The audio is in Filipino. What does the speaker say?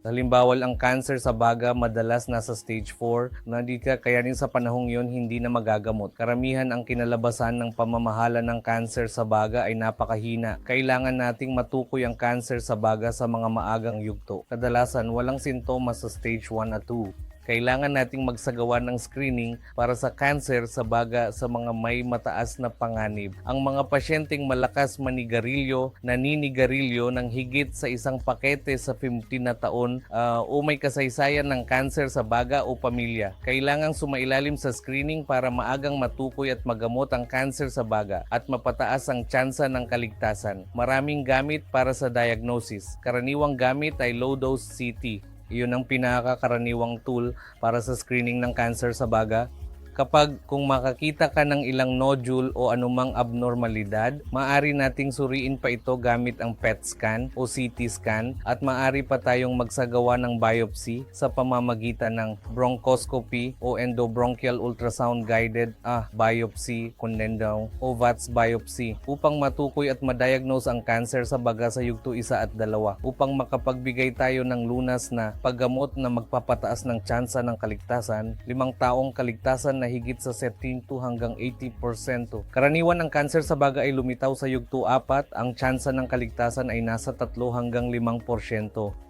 Halimbawa, ang cancer sa baga madalas nasa stage 4 na di ka kaya rin sa panahong yon hindi na magagamot. Karamihan ang kinalabasan ng pamamahala ng cancer sa baga ay napakahina. Kailangan nating matukoy ang cancer sa baga sa mga maagang yugto. Kadalasan walang sintomas sa stage 1 at 2 kailangan nating magsagawa ng screening para sa cancer sa baga sa mga may mataas na panganib. Ang mga pasyenteng malakas manigarilyo, naninigarilyo ng higit sa isang pakete sa 15 na taon ah, o may kasaysayan ng cancer sa baga o pamilya. Kailangang sumailalim sa screening para maagang matukoy at magamot ang cancer sa baga at mapataas ang tsansa ng kaligtasan. Maraming gamit para sa diagnosis. Karaniwang gamit ay low-dose CT, iyon ang pinakakaraniwang tool para sa screening ng cancer sa baga. Kapag kung makakita ka ng ilang nodule o anumang abnormalidad, maaari nating suriin pa ito gamit ang PET scan o CT scan at maaari pa tayong magsagawa ng biopsy sa pamamagitan ng bronchoscopy o endobronchial ultrasound guided ah, biopsy, kundendaw o VATS biopsy upang matukoy at madiagnose ang cancer sa baga sa yugto isa at dalawa upang makapagbigay tayo ng lunas na paggamot na magpapataas ng tsansa ng kaligtasan, limang taong kaligtasan na higit sa 17 hanggang 80%. Karaniwan ang cancer sa baga ay lumitaw sa yugto 4, ang tsansa ng kaligtasan ay nasa 3 hanggang 5%.